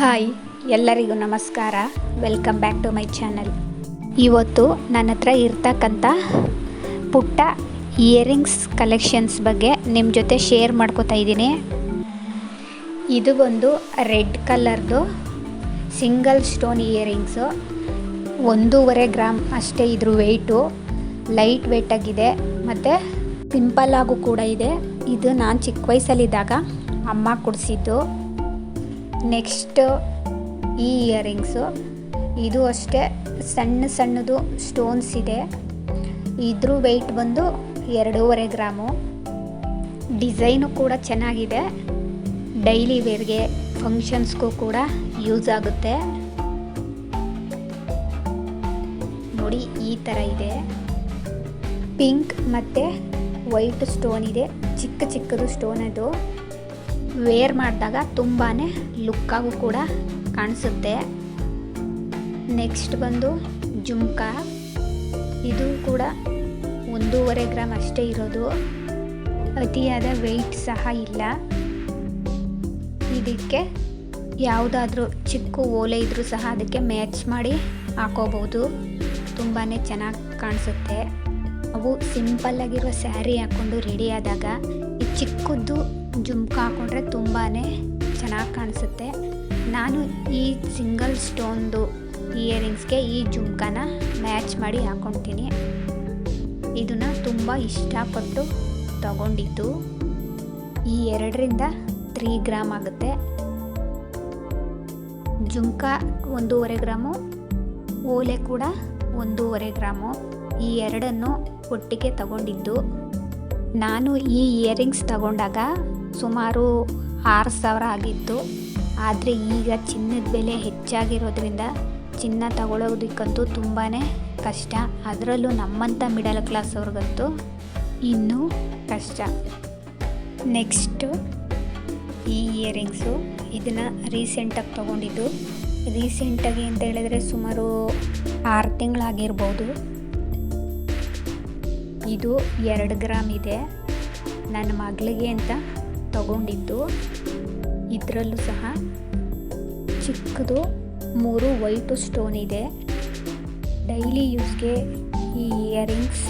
Hi, ಎಲ್ಲರಿಗೂ ನಮಸ್ಕಾರ. Welcome back to my channel ಇವತ್ತು ನನ್ನ ಹತ್ರ ಇರ್ತಕ್ಕಂಥ ಪುಟ್ಟ ಇಯರಿಂಗ್ಸ್ ಕಲೆಕ್ಷನ್ಸ್ ಬಗ್ಗೆ ನಿಮ್ಮ ಜೊತೆ ಶೇರ್ ಮಾಡ್ಕೋತಾ ಇದ್ದೀನಿ. ಇದು ಒಂದು ರೆಡ್ ಕಲರ್ದು ಸಿಂಗಲ್ ಸ್ಟೋನ್ ಇಯರಿಂಗ್ಸು ಒಂದೂವರೆ ಗ್ರಾಮ್ ಅಷ್ಟೇ ಇದ್ರ ವೆಯ್ಟು ಲೈಟ್ ವೆಯ್ಟಾಗಿದೆ ಮತ್ತು ಸಿಂಪಲ್ ಆಗು ಕೂಡ ಇದೆ. ಇದು ನಾನು ಚಿಕ್ಕ ವಯಸ್ಸಲ್ಲಿದ್ದಾಗ ಅಮ್ಮ ಕೊಡಿಸಿದ್ದು. ನೆಕ್ಸ್ಟ್ ಈ ಇಯರಿಂಗ್ಸು. ಇದು ಅಷ್ಟೇ, ಸಣ್ಣ ಸಣ್ಣದು ಸ್ಟೋನ್ಸ್ ಇದೆ. ಇದ್ರ ವೆಯ್ಟ್ ಬಂದು ಎರಡೂವರೆ ಗ್ರಾಮು. ಡಿಸೈನು ಕೂಡ ಚೆನ್ನಾಗಿದೆ. ಡೈಲಿ ವೇರ್ಗೆ ಫಂಕ್ಷನ್ಸ್ಗೂ ಕೂಡ ಯೂಸ್ ಆಗುತ್ತೆ. ನೋಡಿ, ಈ ಥರ ಇದೆ. ಪಿಂಕ್ ಮತ್ತು ವೈಟ್ ಸ್ಟೋನ್ ಇದೆ. ಚಿಕ್ಕ ಚಿಕ್ಕದು ಸ್ಟೋನ್ ಅದು. ವೇರ್ ಮಾಡಿದಾಗ ತುಂಬಾ ಲುಕ್ಕಾಗೂ ಕೂಡ ಕಾಣಿಸುತ್ತೆ. ನೆಕ್ಸ್ಟ್ ಬಂದು ಜುಮ್ಕಾ. ಇದು ಕೂಡ ಒಂದೂವರೆ ಗ್ರಾಮ್ ಅಷ್ಟೇ ಇರೋದು. ಅತಿಯಾದ ವೆಯ್ಟ್ ಸಹ ಇಲ್ಲ. ಇದಕ್ಕೆ ಯಾವುದಾದ್ರೂ ಚಿಕ್ಕ ಓಲೆ ಇದ್ರೂ ಸಹ ಅದಕ್ಕೆ ಮ್ಯಾಚ್ ಮಾಡಿ ಹಾಕೋಬೋದು ತುಂಬಾ ಚೆನ್ನಾಗಿ ಕಾಣಿಸುತ್ತೆ. ಅವು ಸಿಂಪಲ್ಲಾಗಿರೋ ಸ್ಯಾರಿ ಹಾಕ್ಕೊಂಡು ರೆಡಿ ಆದಾಗ ಈ ಚಿಕ್ಕದ್ದು ಜುಮ್ಕ ಹಾಕೊಂಡ್ರೆ ತುಂಬಾ ಚೆನ್ನಾಗಿ ಕಾಣಿಸುತ್ತೆ. ನಾನು ಈ ಸಿಂಗಲ್ ಸ್ಟೋನ್ದು ಇಯರಿಂಗ್ಸ್ಗೆ ಈ ಜುಮ್ಕನ ಮ್ಯಾಚ್ ಮಾಡಿ ಹಾಕ್ಕೊಳ್ತೀನಿ ಇದನ್ನು ತುಂಬ ಇಷ್ಟಪಟ್ಟು ತಗೊಂಡಿದ್ದು ಈ ಎರಡರಿಂದ ತ್ರೀ ಗ್ರಾಮ್ ಆಗುತ್ತೆ. ಜುಮ್ಕ ಒಂದೂವರೆ ಗ್ರಾಮು, ಓಲೆ ಕೂಡ ಒಂದೂವರೆ ಗ್ರಾಮು. ಈ ಎರಡನ್ನು ಒಟ್ಟಿಗೆ ತಗೊಂಡಿದ್ದು. ನಾನು ಈ ಇಯರಿಂಗ್ಸ್ ತಗೊಂಡಾಗ ಸುಮಾರು ಆರು ಸಾವಿರ ಆಗಿತ್ತು. ಆದರೆ ಈಗ ಚಿನ್ನದ ಬೆಲೆ ಹೆಚ್ಚಾಗಿರೋದ್ರಿಂದ ಚಿನ್ನ ತಗೊಳ್ಳೋದಕ್ಕಂತೂ ತುಂಬಾ ಕಷ್ಟ. ಅದರಲ್ಲೂ ನಮ್ಮಂಥ ಮಿಡಲ್ ಕ್ಲಾಸ್ ಅವ್ರಿಗಂತೂ ಇನ್ನೂ ಕಷ್ಟ. ನೆಕ್ಸ್ಟು ಈ ಇಯರಿಂಗ್ಸು ಇದನ್ನು ರೀಸೆಂಟಾಗಿ ತೊಗೊಂಡಿದ್ದು. ರೀಸೆಂಟಾಗಿ ಅಂತ ಹೇಳಿದ್ರೆ ಸುಮಾರು ಆರು ತಿಂಗಳಾಗಿರ್ಬೋದು. ಇದು ಎರಡು ಗ್ರಾಮ್ ಇದೆ. ನನ್ನ ಮಗಳಿಗೆ ಅಂತ ತಗೊಂಡಿದ್ದು. ಇದರಲ್ಲೂ ಸಹ ಚಿಕ್ಕದು, ಮೂರು ವೈಟು ಸ್ಟೋನ್ ಇದೆ. ಡೈಲಿ ಯೂಸ್ಗೆ ಈ ಇಯರಿಂಗ್ಸ್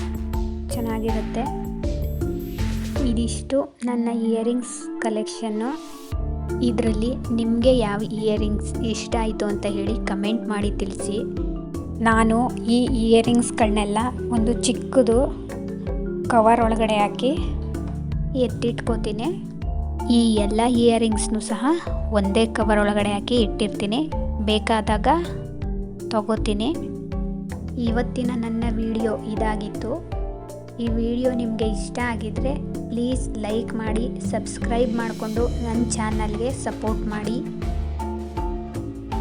ಚೆನ್ನಾಗಿರುತ್ತೆ. ಇದಿಷ್ಟು ನನ್ನ ಇಯರಿಂಗ್ಸ್ ಕಲೆಕ್ಷನ್ನು. ಇದರಲ್ಲಿ ನಿಮಗೆ ಯಾವ ಇಯರಿಂಗ್ಸ್ ಇಷ್ಟ ಆಯಿತು ಅಂತ ಹೇಳಿ ಕಮೆಂಟ್ ಮಾಡಿ ತಿಳಿಸಿ. ನಾನು ಈ ಇಯರಿಂಗ್ಸ್ಗಳನ್ನೆಲ್ಲ ಒಂದು ಚಿಕ್ಕದು ಕವರ್ ಒಳಗಡೆ ಹಾಕಿ ಎತ್ತಿಟ್ಕೋತೀನಿ. ಈ ಎಲ್ಲ ಇಯರಿಂಗ್ಸ್ನು ಸಹ ಒಂದೇ ಕವರ್ ಒಳಗಡೆ ಹಾಕಿ ಇಟ್ಟಿರ್ತೀನಿ. ಬೇಕಾದಾಗ ತಗೋತೀನಿ. ಇವತ್ತಿನ ನನ್ನ ವಿಡಿಯೋ ಇದಾಗಿತ್ತು. ಈ ವಿಡಿಯೋ ನಿಮಗೆ ಇಷ್ಟ ಆಗಿದ್ದರೆ ಪ್ಲೀಸ್ ಲೈಕ್ ಮಾಡಿ ಸಬ್ಸ್ಕ್ರೈಬ್ ಮಾಡಿಕೊಂಡು ನನ್ನ ಚಾನಲ್ಗೆ ಸಪೋರ್ಟ್ ಮಾಡಿ.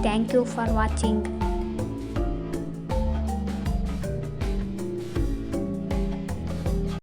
Thank you for watching